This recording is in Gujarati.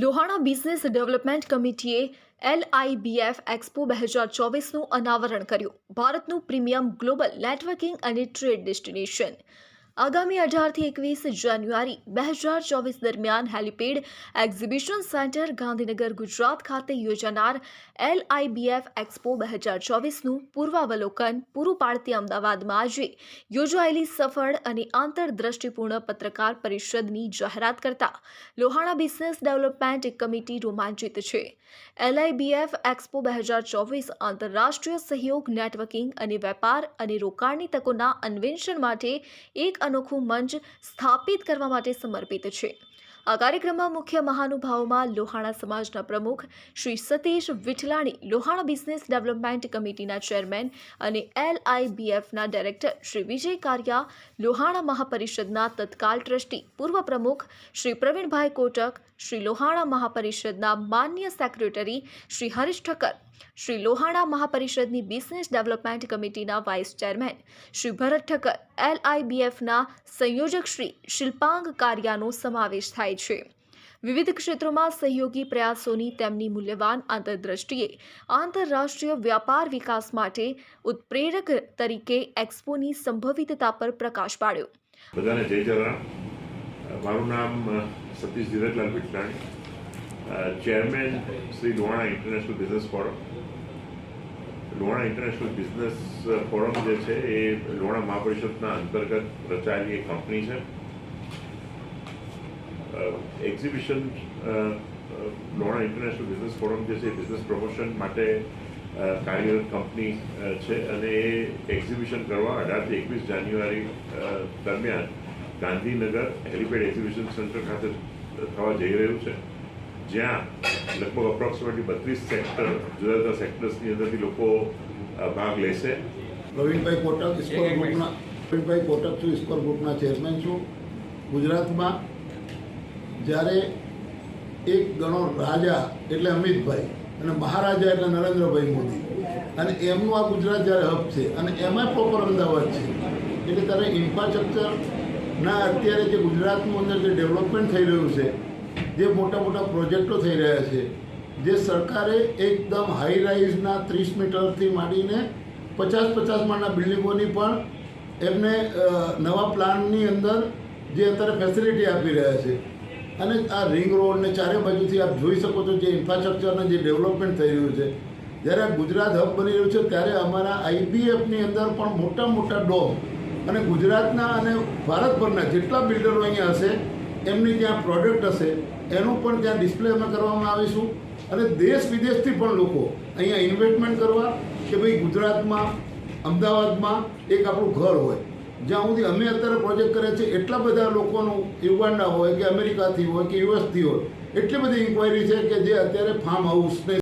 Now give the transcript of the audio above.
લોહાણા બિઝનેસ ડેવલપમેન્ટ કમિટીએ એલઆઈબીએફ એક્સપો બે હજાર ચોવીસનું અનાવરણ કર્યું. ભારતનું પ્રીમિયમ ગ્લોબલ નેટવર્કિંગ અને ટ્રેડ ડેસ્ટિનેશન. આગામી અઢારથી એકવીસ જાન્યુઆરી બે હજાર ચોવીસ દરમિયાન helipad exhibition centre Gandhinagar Gujarat ખાતે યોજાનાર એલઆઈબીએફ એક્સપો બે હજાર ચોવીસનું પૂર્વાવલોકન પૂરું પાડતી અમદાવાદમાં આજે યોજાયેલી સફળ અને આંતરદ્રષ્ટિપૂર્ણ પત્રકાર પરિષદની જાહેરાત કરતા લોહાણા બિઝનેસ ડેવલપમેન્ટ કમિટી રોમાંચિત છે. એલઆઈબીએફ એક્સપો બે હજાર ચોવીસ આંતરરાષ્ટ્રીય સહયોગ નેટવર્કિંગ અને વેપાર અને રોકાણની તકોના અન્વેષણ માટે એક અનોખું મંચ સ્થાપિત કરવા માટે સમર્પિત છે. આ કાર્યક્રમમાં મુખ્ય મહાનુભાવોમાં લોહાણા સમાજના પ્રમુખ શ્રી સતીશ વિઠલાણી, લોહાણા બિઝનેસ ડેવલપમેન્ટ કમિટીના ચેરમેન અને એલઆઈબીએફના ડાયરેક્ટર શ્રી વિજય કારિયા, લોહાણા મહાપરિષદના તત્કાલ ટ્રસ્ટી, પૂર્વ પ્રમુખ શ્રી પ્રવીણભાઈ કોટક, શ્રી લોહાણા મહાપરિષદના માન્ય સેક્રેટરી શ્રી હરીશ ઠક્કર, શ્રી લોહાણા મહાપરિષદની બિઝનેસ ડેવલપમેન્ટ કમિટીના વાઇસ ચેરમેન શ્રી ભરત ઠક્કર, એલઆઈબીએફના સંયોજક શ્રી શિલ્પાંગ કારિયાનો સમાવેશ થાય છે. વિવિધ ક્ષેત્રોમાં સહયોગી પ્રયાસોની તેમની મૂલ્યવાન આંતરદ્રષ્ટિએ આંતરરાષ્ટ્રીય વ્યાપાર વિકાસ માટે ઉત્પ્રેરક તરીકે એક્સપોની સંભવિતતા પર પ્રકાશ પાડ્યો. બધાને જય જવાન મારું નામ Satish Dhirajlal Vithlani chairman Shri Lohana international business forum. Lohana international business forum જે છે એ લોહાણા મહાપરિષદના અંતર્ગત રચાયેલી એક કંપની છે. Exhibition Lohana international business forum જે છે બિઝનેસ પ્રમોશન માટે કાર્યરત કંપની છે. અને એ એક્ઝિબિશન કરવા અઢારથી એકવીસ જાન્યુઆરી દરમિયાન ગાંધીનગર હેલિપેડ એક્ઝિબિશન સેન્ટર ખાતે થવા જઈ રહ્યું છે. જ્યાં લગભગ અપ્રોક્સિમેટલી બત્રીસ સેક્ટર જુદા જુદા સેક્ટર્સની અંદરથી લોકો ભાગ લેશે. પ્રવીણભાઈ કોટક ઇસ્કોર ગ્રુપના પ્રવીણભાઈ કોટક છું ઇસ્કોર ગ્રુપના ચેરમેન છું. ગુજરાતમાં જ્યારે એક ગણો રાજા એટલે અમિતભાઈ અને મહારાજા એટલે નરેન્દ્રભાઈ મોદી. અને એમનું આ ગુજરાત જ્યારે હબ છે અને એમાં પ્રોપર અમદાવાદ છે. એટલે ત્યારે ઇન્ફ્રાસ્ટ્રક્ચરના અત્યારે જે ગુજરાતનું અંદર જે ડેવલપમેન્ટ થઈ રહ્યું છે, જે મોટા મોટા પ્રોજેક્ટો થઈ રહ્યા છે, જે સરકારે એકદમ હાઈ રાઇઝના ત્રીસ મીટરથી માંડીને પચાસ પચાસ માળના બિલ્ડિંગોની પણ એમને નવા પ્લાનની અંદર જે અત્યારે ફેસિલિટી આપી રહ્યા છે. અને આ રિંગ રોડને ચારે બાજુથી આપ જોઈ શકો છો જે ઇન્ફ્રાસ્ટ્રક્ચરનું જે ડેવલપમેન્ટ થઈ રહ્યું છે. જ્યારે આ ગુજરાત હબ બની રહ્યું છે, ત્યારે અમારા આઈબીએફની અંદર પણ મોટા મોટા ડોમ અને ગુજરાતના અને ભારતભરના જેટલા બિલ્ડરો અહીંયા હશે, એમની ત્યાં પ્રોડક્ટ હશે, એનું પણ ત્યાં ડિસ્પ્લે અમે કરવામાં આવીશું. અને દેશ વિદેશથી પણ લોકો અહીંયા ઇન્વેસ્ટમેન્ટ કરવા કે ભાઈ ગુજરાતમાં, અમદાવાદમાં એક આપણું ઘર હોય. જ્યાં સુધી અમે અત્યારે પ્રોજેક્ટ કરે છે, એટલા બધા લોકોનું યુગાન્ડા હોય કે અમેરિકાથી હોય કે યુએસથી હોય, એટલી બધી ઇન્ક્વાયરી છે કે જે અત્યારે ફાર્મ હાઉસને